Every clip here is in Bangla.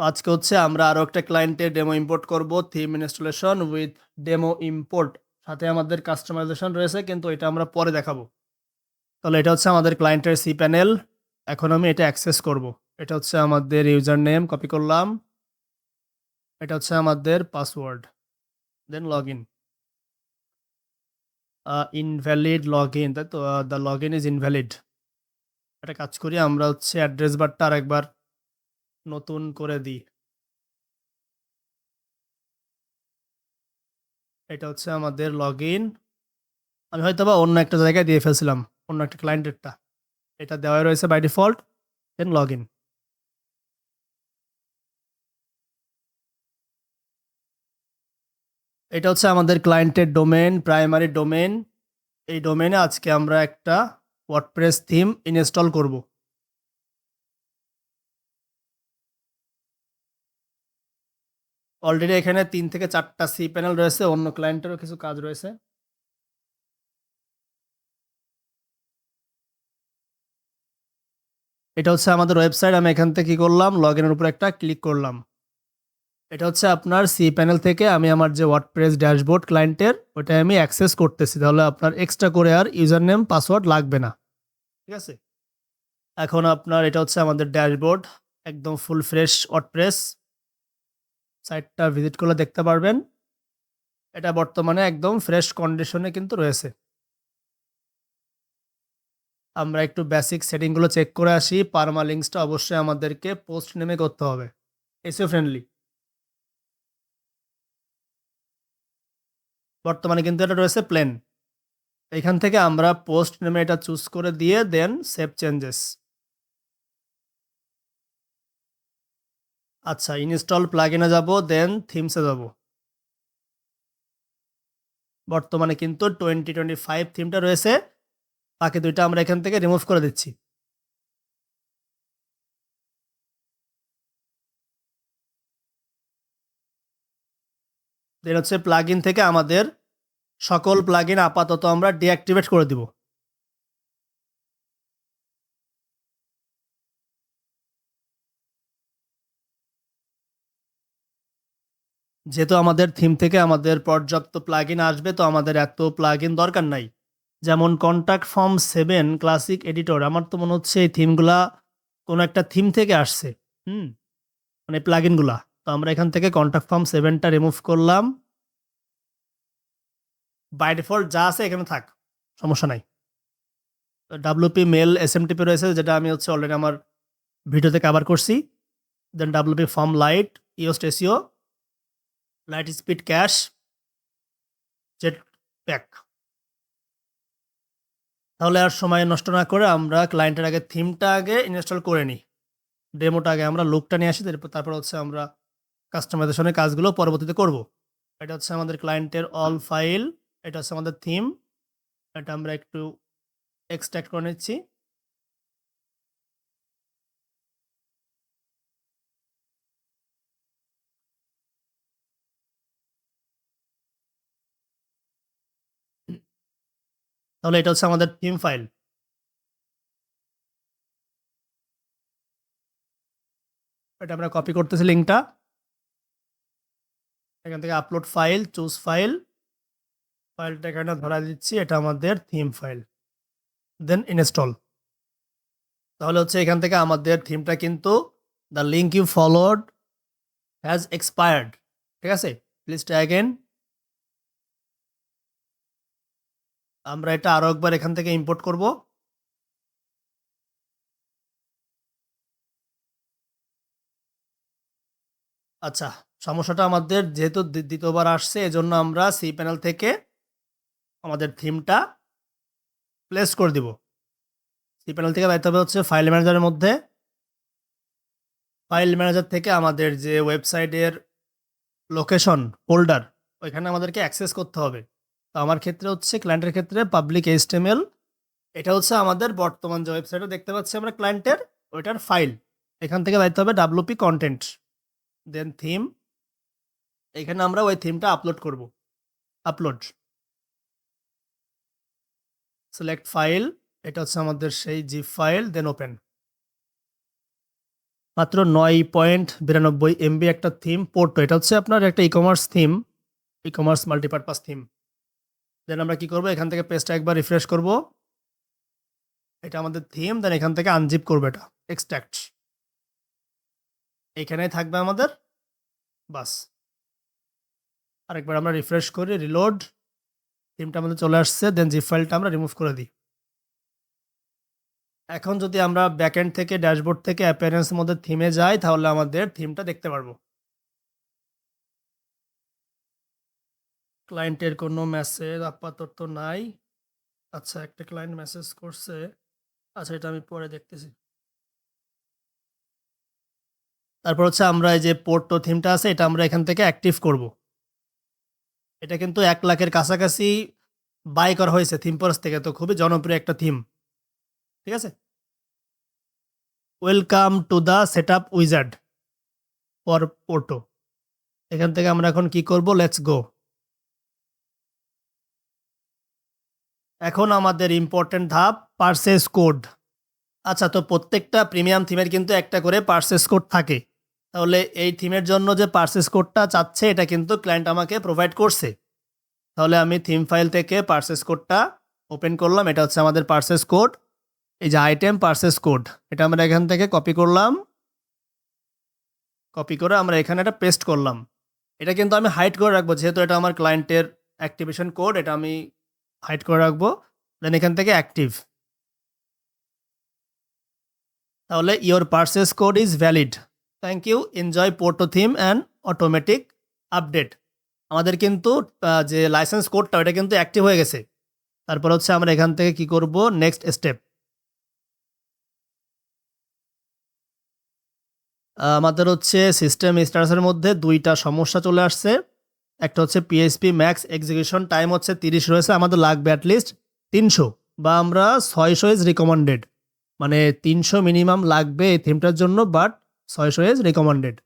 তো আজকে হচ্ছে আমরা আরও একটা ক্লায়েন্টের ডেমো ইম্পোর্ট করব theme installation with demo import সাথে আমাদের কাস্টমাইজেশন রয়েছে, কিন্তু এটা আমরা পরে দেখাবো। তাহলে এটা হচ্ছে আমাদের ক্লায়েন্টের সি প্যানেল এখন আমি এটা অ্যাক্সেস করব। এটা হচ্ছে আমাদের ইউজার নেম কপি করলাম। এটা হচ্ছে আমাদের password then log in invalid log in তাই তো? The log in is invalid একটা কাজ করি, আমরা হচ্ছে অ্যাড্রেস বারটা আর একবার নতুন করে দিই। এটা হচ্ছে আমাদের লগ ইন আমি হয়তো বা অন্য একটা জায়গায় দিয়ে ফেলছিলাম, অন্য একটা ক্লায়েন্টেরটা এটা দেওয়া রয়েছে by default then log in এটা হচ্ছে আমাদের ক্লায়েন্টের ডোমেন প্রাইমারি ডোমেন এই ডোমেনে আজকে আমরা একটা ওয়ার্ডপ্রেস থিম ইনস্টল করব। অলরেডি এখানে তিন থেকে চারটা সি প্যানেল রয়েছে, অন্য ক্লায়েন্টেরও কিছু কাজ রয়েছে। এটা হচ্ছে আমাদের ওয়েবসাইট আমি এখান থেকে কি করলাম? লগ ইনের উপর একটা ক্লিক করলাম। এটা হচ্ছে আপনার সি প্যানেল থেকে আমি আমার যে ওয়ার্ডপ্রেস ড্যাশবোর্ড ক্লায়েন্টের ওটা আমি অ্যাক্সেস করতেছি। তাহলে আপনার এক্সট্রা করে আর ইউজার নেম পাসওয়ার্ড লাগবে না। ঠিক আছে? এখন আপনার এটা হচ্ছে আমাদের ড্যাশবোর্ড একদম ফুল ফ্রেশ ওয়ার্ডপ্রেস সাইটটা ভিজিট করলে দেখতে পারবেন। এটা বর্তমানে একদম ফ্রেশ কন্ডিশনে কিন্তু রয়েছে। আমরা একটু বেসিক সেটিংগুলো চেক করে আসি। পারমা লিঙ্কসটা অবশ্যই আমাদেরকে পোস্ট নেমে করতে হবে। এসিও ফ্রেন্ডলি বর্তমানে কিন্তু এটা রয়েছে প্লেন এখান থেকে আমরা পোস্ট নেমে এটা চুজ করে দিয়ে দেন সেভ চেঞ্জেস আচ্ছা ইনস্টল প্লাগিনে যাব দেন থিমসে যাব। বর্তমানে কিন্তু টোয়েন্টি টোয়েন্টি ফাইভ থিমটা রয়েছে। বাকি দুইটা আমরা এখান থেকে রিমুভ করে দিচ্ছি। দেন হচ্ছে প্লাগইন থেকে আমাদের সকল প্লাগইন আপাতত আমরা ডিঅ্যাক্টিভেট করে দিব। যেহেতু আমাদের থিম থেকে আমাদের পর্যাপ্ত প্লাগইন আসবে, তো আমাদের এত প্লাগইন দরকার নাই। যেমন contact form seven classic editor আমার তো মনে হচ্ছে এই থিমগুলা কোনো একটা থিম থেকে আসছে, হুম? মানে প্লাগইনগুলা তো আমরা এখান থেকে কন্ট্যাক্ট ফর্ম সেভেনটা রিমুভ করলাম। বাই ডিফল্ট যা আছে এখানে থাক, সমস্যা নাই। WP mail S M TP রয়েছে, যেটা আমি হচ্ছে অলরেডি আমার ভিডিওতে কাভার করছি। দেন ডাব্লিউপি ফর্ম লাইট ইও স্টেসিও light speed cache jet pack তাহলে আর সময় নষ্ট না করে আমরা ক্লায়েন্টের আগে থিমটা আগে ইনস্টল করে নিই। ডেমোটা আগে আমরা লুকটা নিয়ে আসি, তারপর তারপর হচ্ছে আমরা কাস্টমাইজেশনের কাজগুলো পরবর্তীতে করব। এটা হচ্ছে আমাদের ক্লায়েন্টের অল ফাইল এটা হচ্ছে আমাদের থিম এটা আমরা একটু এক্সট্রাক্ট করে নিচ্ছি। তাহলে এটা হচ্ছে আমাদের থিম ফাইল এটা আমরা কপি করতেছি লিঙ্কটা এখান থেকে আপলোড ফাইল চুজ ফাইল ফাইলটা এখানে ধরা দিচ্ছি, এটা আমাদের থিম ফাইল দেন ইনস্টল তাহলে হচ্ছে এখান থেকে আমাদের থিমটা কিন্তু the link you followed has expired ঠিক আছে? প্লিজ ট্রাই অ্যাগেন আমরা এটা আরও একবার এখান থেকে ইম্পোর্ট করব। আচ্ছা সমস্যাটা আমাদের যেহেতু দ্বি- দ্বিতীয়বার আসছে, এজন্য আমরা সি প্যানেল থেকে আমাদের থিমটা প্লেস করে দিব। সি প্যানেল থেকে যাইতে হবে হচ্ছে ফাইল ম্যানেজারের মধ্যে। ফাইল ম্যানেজার থেকে আমাদের যে ওয়েবসাইটের লোকেশন ফোল্ডার ওইখানে আমাদেরকে অ্যাক্সেস করতে হবে। তো আমার ক্ষেত্রে হচ্ছে ক্লায়েন্টের ক্ষেত্রে পাবলিক এইচটিএমএল এটা হচ্ছে আমাদের বর্তমান যে ওয়েবসাইটে দেখতে পাচ্ছি আমরা ক্লায়েন্টের ওইটার ফাইল এখান থেকে দায়িত্ব হবে ডাব্লুপি কন্টেন্ট দেন থিম এখানে আমরা ওই থিমটা আপলোড করব। আপলোড সিলেক্ট ফাইল এটা হচ্ছে আমাদের সেই জিপ ফাইল দেন ওপেন মাত্র নয় পয়েন্ট বিরানব্বই এমবি একটা থিম পোর্টো এটা হচ্ছে আপনার একটা e commerce theme e commerce multipurpose theme then আমরা কি করব? এখান থেকে পেজটা একবার রিফ্রেশ করব। এটা আমাদের থিম দেন এখান থেকে আনজিপ করবে এটা। এক্সট্রাক্ট এখানেই থাকবে আমাদের। বাস। আরেকবার আমরা রিফ্রেশ করি রিলোড থিমটা আমাদের চলে আসছে দেন জিপ ফাইলটা আমরা রিমুভ করে দিই। এখন যদি আমরা ব্যাকএন্ড থেকে ড্যাশবোর্ড থেকে অ্যাপিয়ারেন্সের মধ্যে থিমে যাই, তাহলে আমাদের থিমটা দেখতে পারব। ক্লায়েন্টের কোনো মেসেজ আপাতত নাই। আচ্ছা একটা ক্লায়েন্ট মেসেজ করছে। আচ্ছা এটা আমি পরে দেখতেছি। তারপর হচ্ছে আমরা এই যে পোর্টো থিমটা আছে, এটা আমরা এখান থেকে অ্যাক্টিভ করব। এটা কিন্তু এক লাখের কাছাকাছি বাই করা হয়েছে থিম পরস থেকে, তো খুবই জনপ্রিয় একটা থিম ঠিক আছে? Welcome to the set up wizard for Porto এখান থেকে আমরা এখন কি করব? লেটস গো এখন আমাদের ইম্পর্টেন্ট ধাপ পার্সেস কোড আচ্ছা তো প্রত্যেকটা প্রিমিয়াম থিমের কিন্তু একটা করে পার্সেস কোড থাকে। তাহলে এই থিমের জন্য যে পার্সেস কোডটা চাচ্ছে, এটা কিন্তু ক্লায়েন্ট আমাকে প্রোভাইড করছে। তাহলে আমি থিম ফাইল থেকে পার্সেস কোডটা ওপেন করলাম, এটা হচ্ছে আমাদের পার্সেস কোড এই যে আইটেম পার্সেস কোড এটা আমরা এখান থেকে কপি করলাম। কপি করে আমরা এখানে এটা পেস্ট করলাম। এটা কিন্তু আমি হাইড করে রাখব, যেহেতু এটা আমার ক্লায়েন্টের অ্যাক্টিভেশন কোড এটা আমি হাইড করে রাখব দেন এখান থেকে অ্যাক্টিভ তাহলে your purchase code is valid thank you enjoy Porto theme and automatic update আমাদের কিন্তু যে লাইসেন্স কোডটা ওটা কিন্তু অ্যাক্টিভ হয়ে গেছে। তারপর হচ্ছে আমরা এখান থেকে কি করব? নেক্সট স্টেপ আমাদের হচ্ছে সিস্টেম স্ট্যাটাসের মধ্যে দুইটা সমস্যা চলে আসছে। একটা হচ্ছে পিএসপি ম্যাক্স এক্সিকিউশন টাইম হচ্ছে তিরিশ রয়েছে, আমাদের লাগবে অ্যাটলিস্ট তিনশো বা আমরা ছয়শো ইজ রিকমেন্ডেড মানে তিনশো মিনিমাম লাগবে এই থিমটার জন্য বাট ছয়শো ইজ রিকমেন্ডেড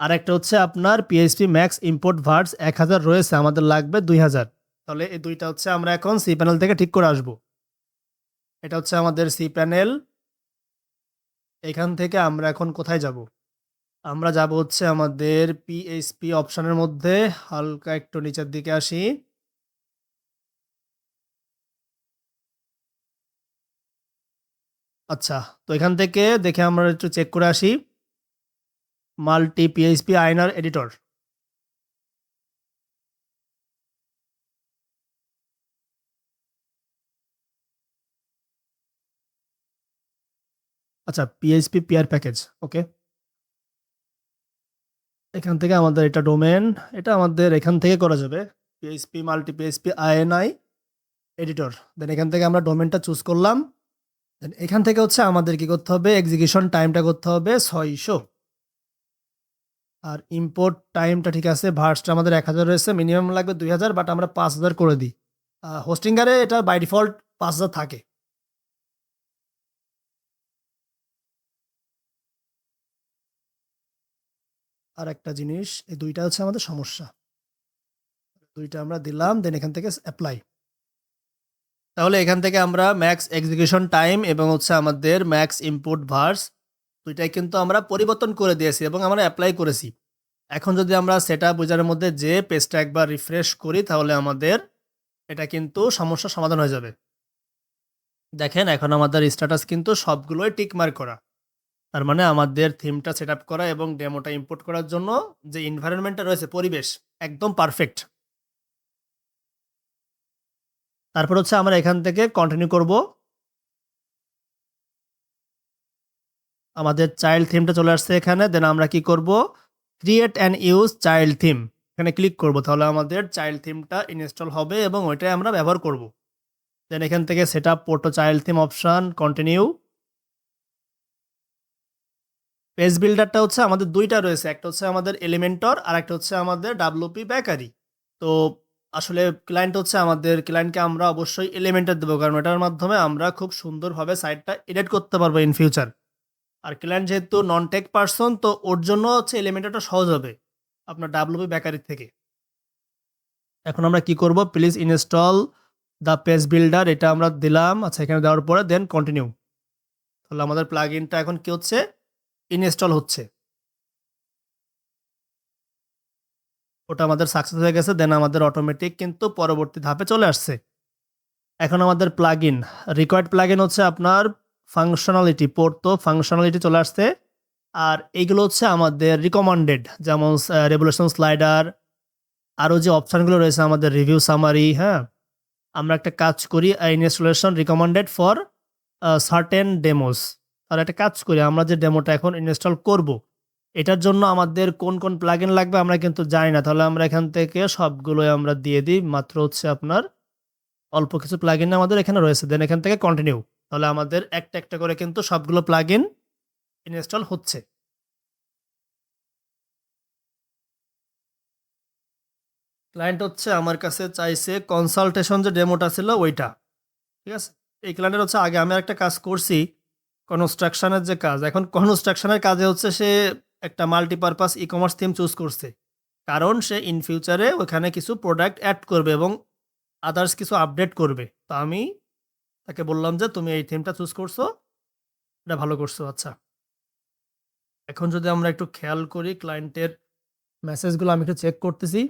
আর একটা হচ্ছে আপনার পিএসপি ম্যাক্স ইম্পোর্ট ভার্স এক হাজার রয়েছে, আমাদের লাগবে দুই হাজার। তাহলে এই দুইটা হচ্ছে আমরা এখন সি প্যানেল থেকে ঠিক করে আসব। এটা হচ্ছে আমাদের সি প্যানেল এখান থেকে আমরা এখন কোথায় যাব? আমরা যাব হচ্ছে আমাদের পিএইচপি অপশনের মধ্যে, হালকা একটু নিচের দিকে আসি। আচ্ছা তো এখান থেকে দেখে আমরা একটু চেক করে আসি। মাল্টি পিএইচপি আইনার এডিটর আচ্ছা পিএইচপি পিআর প্যাকেজ ওকে এখান থেকে আমাদের এটা ডোমেন, এটা আমাদের এখান থেকে করা যাবে। PHP multi PHP INI editor then এখান থেকে আমরা ডোমেনটা চুজ করলাম। দেন এখান থেকে হচ্ছে আমাদের কি করতে হবে? এক্সিকিউশন টাইমটা করতে হবে ছয়শো। আর ইম্পোর্ট টাইমটা ঠিক আছে ভার্সটা আমাদের এক হাজার রয়েছে মিনিমাম লাগবে দুই হাজার বাট আমরা পাঁচ হাজার করে দিই। হোস্টিংগারে এটা বাই ডিফল্ট পাঁচ হাজার থাকে। আর একটা জিনিস, এই দুইটা হচ্ছে আমাদের সমস্যা। দুইটা আমরা দিলাম দেন এখান থেকে অ্যাপ্লাই তাহলে এখান থেকে আমরা ম্যাক্স এক্সিকিউশন টাইম এবং হচ্ছে আমাদের ম্যাক্স ইম্পোর্ট ভার্স দুইটাই কিন্তু আমরা পরিবর্তন করে দিয়েছি এবং আমরা অ্যাপ্লাই করেছি। এখন যদি আমরা সেটা বোঝার মধ্যে যে পেজটা একবার রিফ্রেশ করি, তাহলে আমাদের এটা কিন্তু সমস্যার সমাধান হয়ে যাবে। দেখেন, এখন আমাদের স্ট্যাটাস কিন্তু সবগুলোই টিকমার্ক করা। তার মানে আমাদের থিমটা সেট আপ করা এবং ডেমোটা ইম্পোর্ট করার জন্য যে এনভায়রনমেন্টটা রয়েছে, পরিবেশ, একদম পারফেক্ট তারপর হচ্ছে আমরা এখান থেকে কন্টিনিউ করব। আমাদের চাইল্ড থিমটা চলে আসছে এখানে দেন আমরা কি করব? Create and use child theme এখানে ক্লিক করব, তাহলে আমাদের চাইল্ড থিমটা ইনস্টল হবে এবং ওইটাই আমরা ব্যবহার করব। দেন এখান থেকে set up Porto child theme option continue page বিল্ডারটা হচ্ছে আমাদের দুইটা রয়েছে, একটা হচ্ছে আমাদের এলিমেন্টর আর একটা হচ্ছে আমাদের ডাব্লুপি বেকারি তো আসলে ক্লায়েন্ট হচ্ছে আমাদের ক্লায়েন্টকে আমরা অবশ্যই এলিমেন্টার দেবো, কারণ এটার মাধ্যমে আমরা খুব সুন্দরভাবে সাইটটা এডিট করতে পারব ইন ফিউচার আর ক্লায়েন্ট যেহেতু নন টেক পার্সন তো ওর জন্য হচ্ছে এলিমেন্টারটা সহজ হবে আপনার ডাব্লুপি বেকারি থেকে। এখন আমরা কি করব? Please install the page builder এটা আমরা দিলাম। আচ্ছা এখানে দেওয়ার পরে দেন কন্টিনিউ তাহলে আমাদের প্লাগ ইনটা এখন কি হচ্ছে? ইনস্টল হচ্ছে। ওটা আমাদের সাকসেস হয়ে গেছে দেন আমাদের অটোমেটিক কিন্তু পরবর্তী ধাপে চলে আসছে। এখন আমাদের plug in required plug in হচ্ছে আপনার ফাংশনালিটি পোর্ট ফাংশনালিটি চলে আসছে। আর এইগুলো হচ্ছে আমাদের রিকমান্ডেড যেমন রেভলিউশন স্লাইডার আরও যে অপশানগুলো রয়েছে আমাদের রিভিউ সামারি হ্যাঁ? আমরা একটা কাজ করি installation recommended for certain demos তাহলে একটা কাজ করি, আমরা যে ডেমোটা এখন ইনস্টল করব, এটার জন্য আমাদের কোন কোন প্লাগইন লাগবে আমরা কিন্তু জানি না। তাহলে আমরা এখান থেকে সবগুলোই আমরা দিয়ে দিই, মাত্র হচ্ছে আপনার অল্প কিছু প্লাগইন আমাদের এখানে রয়েছে। দেন এখান থেকে কন্টিনিউ তাহলে আমাদের একটা একটা করে কিন্তু সবগুলো প্লাগইন ইনস্টল হচ্ছে। ক্লায়েন্ট হচ্ছে আমার কাছে চাইছে কনসালটেশন যে ডেমোটা ছিল ওইটা, ঠিক আছে? এই ক্লায়েন্টের হচ্ছে আগে আমি একটা কাজ করছি কনস্ট্রাকশনের যে কাজ, এখন কনস্ট্রাকশনের কাজে হচ্ছে সে একটা multipurpose e commerce theme choose করছে। কারণ সে ইন ফিউচারে ওখানে কিছু প্রোডাক্ট অ্যাড করবে এবং আদার্স কিছু আপডেট করবে। তো আমি তাকে বললাম যে, তুমি এই থিমটা চুজ করছ, এটা ভালো করছ আচ্ছা। এখন যদি আমরা একটু খেয়াল করি ক্লায়েন্টের মেসেজগুলো আমি একটু চেক করতেছি।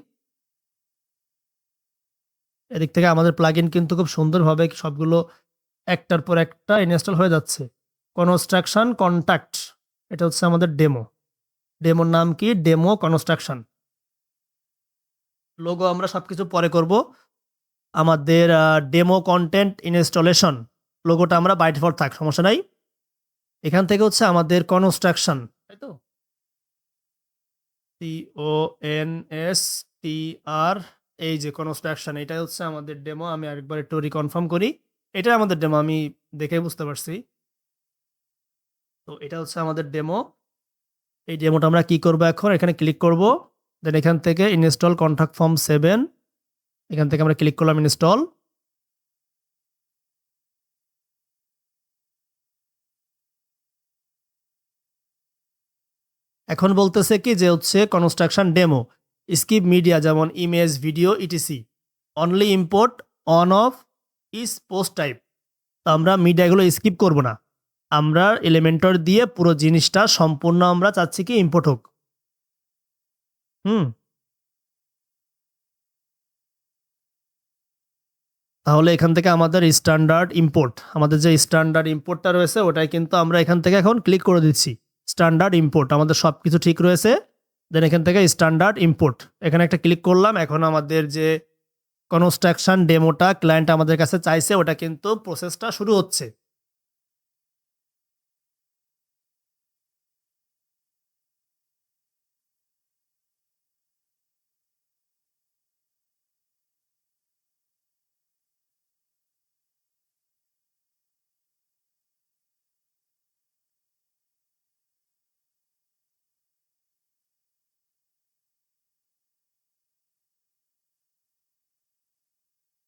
এদিক থেকে আমাদের প্লাগ কিন্তু খুব সুন্দরভাবে সবগুলো একটার পর একটা ইনস্টল হয়ে যাচ্ছে। কনস্ট্রাকশন কন্ট্যাক্ট এটা হচ্ছে আমাদের ডেমো ডেমোর নাম কি? ডেমো কনস্ট্রাকশন লোগো আমরা সব কিছু পরে করব। আমাদের ডেমো কন্টেন্ট ইনস্টলেশন লোগোটা আমরা বাইট ফর থাক, সমস্যা নাই। এখান থেকে হচ্ছে আমাদের কনস্ট্রাকশন তাই তো? টি ও এন এস টি আর এই যে কনস্ট্রাকশন এটা হচ্ছে আমাদের ডেমো আমি আরেকবার একটু রিকনফার্ম করি। এটা আমাদের ডেমো আমি দেখে বুঝতে পারছি। তো এটা হচ্ছে আমাদের ডেমো এই ডেমোটা আমরা কি করব এখন? এখানে ক্লিক করব। দেন এখান থেকে ইনস্টল কন্ট্যাক্ট ফর্ম সেভেন এখান থেকে আমরা ক্লিক করলাম ইনস্টল এখন বলতেছে কি যে হচ্ছে কনস্ট্রাকশন ডেমো স্কিপ মিডিয়া যেমন image video etc only import on off is post type তো আমরা মিডিয়াগুলো স্কিপ করব না। আমরা এলিমেন্টর দিয়ে পুরো জিনিসটা সম্পূর্ণ আমরা চাচ্ছি কি ইম্পোর্ট হোক। হুম। তাহলে এখান থেকে আমাদের স্ট্যান্ডার্ড ইম্পোর্ট আমাদের যে স্ট্যান্ডার্ড ইম্পোর্টটা রয়েছে ওটাই কিন্তু আমরা এখান থেকে এখন ক্লিক করে দিচ্ছি। স্ট্যান্ডার্ড ইম্পোর্ট আমাদের সব কিছু ঠিক রয়েছে। দেন এখান থেকে স্ট্যান্ডার্ড ইম্পোর্ট এখানে একটা ক্লিক করলাম, এখন আমাদের যে কনস্ট্রাকশন ডেমোটা ক্লায়েন্ট আমাদের কাছে চাইছে, ওটা কিন্তু প্রসেসটা শুরু হচ্ছে।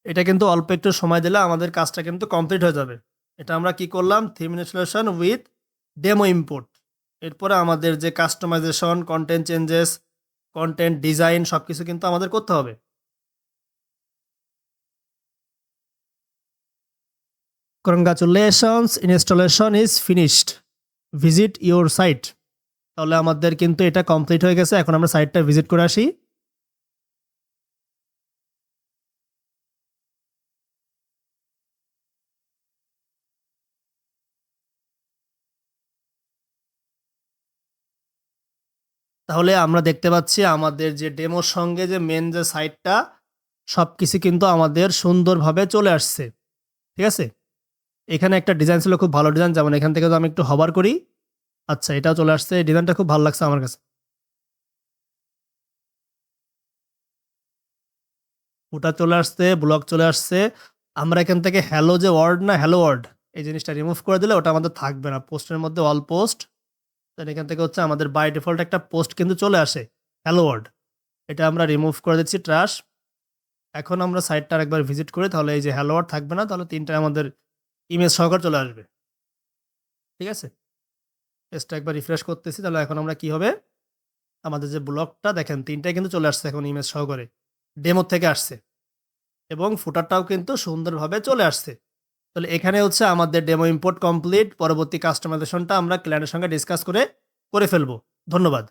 এটা কিন্তু অল্প একটু সময় দিলে আমাদের কাজটা কিন্তু কমপ্লিট হয়ে যাবে। এটা আমরা কি করলাম? Theme installation with demo import এরপরে আমাদের যে customization content changes content design সব কিছু কিন্তু আমাদের করতে হবে। Congratulations installation is finished visit your site তাহলে আমাদের কিন্তু এটা কমপ্লিট হয়ে গেছে। এখন আমরা সাইটটা ভিজিট করে আসি। তাহলে আমরা দেখতে পাচ্ছি আমাদের যে ডেমোর সঙ্গে যে মেন যে সাইটটা সব কিছু কিন্তু আমাদের সুন্দরভাবে চলে আসছে। ঠিক আছে? এখানে একটা ডিজাইন ছিল, খুব ভালো ডিজাইন যেমন এখান থেকে তো আমি একটু হবার করি। আচ্ছা এটাও চলে আসছে। ডিজাইনটা খুব ভালো লাগছে আমার কাছে। ওটা চলে আসছে ব্লক চলে আসছে। আমরা এখান থেকে হ্যালো যে ওয়ার্ড না হ্যালো ওয়ার্ড এই জিনিসটা রিমুভ করে দিলে ওটা আমাদের থাকবে না। পোস্টের মধ্যে অল পোস্ট দেন এখান থেকে হচ্ছে আমাদের বাই ডিফল্ট একটা পোস্ট কিন্তু চলে আসে। হ্যালো ওয়ার্ড এটা আমরা রিমুভ করে দিচ্ছি ট্রাশ এখন আমরা সাইটটা একবার ভিজিট করি, তাহলে এই যে হ্যালো ওয়ার্ড থাকবে না, তাহলে তিনটা আমাদের ইমেজ সহকার চলে আসবে। ঠিক আছে? পেজটা একবার রিফ্রেশ করতেছি, তাহলে এখন আমরা কি হবে? আমাদের যে ব্লগটা দেখেন তিনটাই কিন্তু চলে আসছে এখন ইমেজ সহকারে। ডেমো থেকে আসছে। এবং ফুটারটাও কিন্তু সুন্দরভাবে চলে আসছে। তাহলে এখানে হচ্ছে আমাদের ডেমো ইম্পোর্ট কমপ্লিট পরবর্তী কাস্টমাইজেশনটা আমরা ক্লায়েন্টের সঙ্গে ডিসকাস করে করে ফেলব। ধন্যবাদ।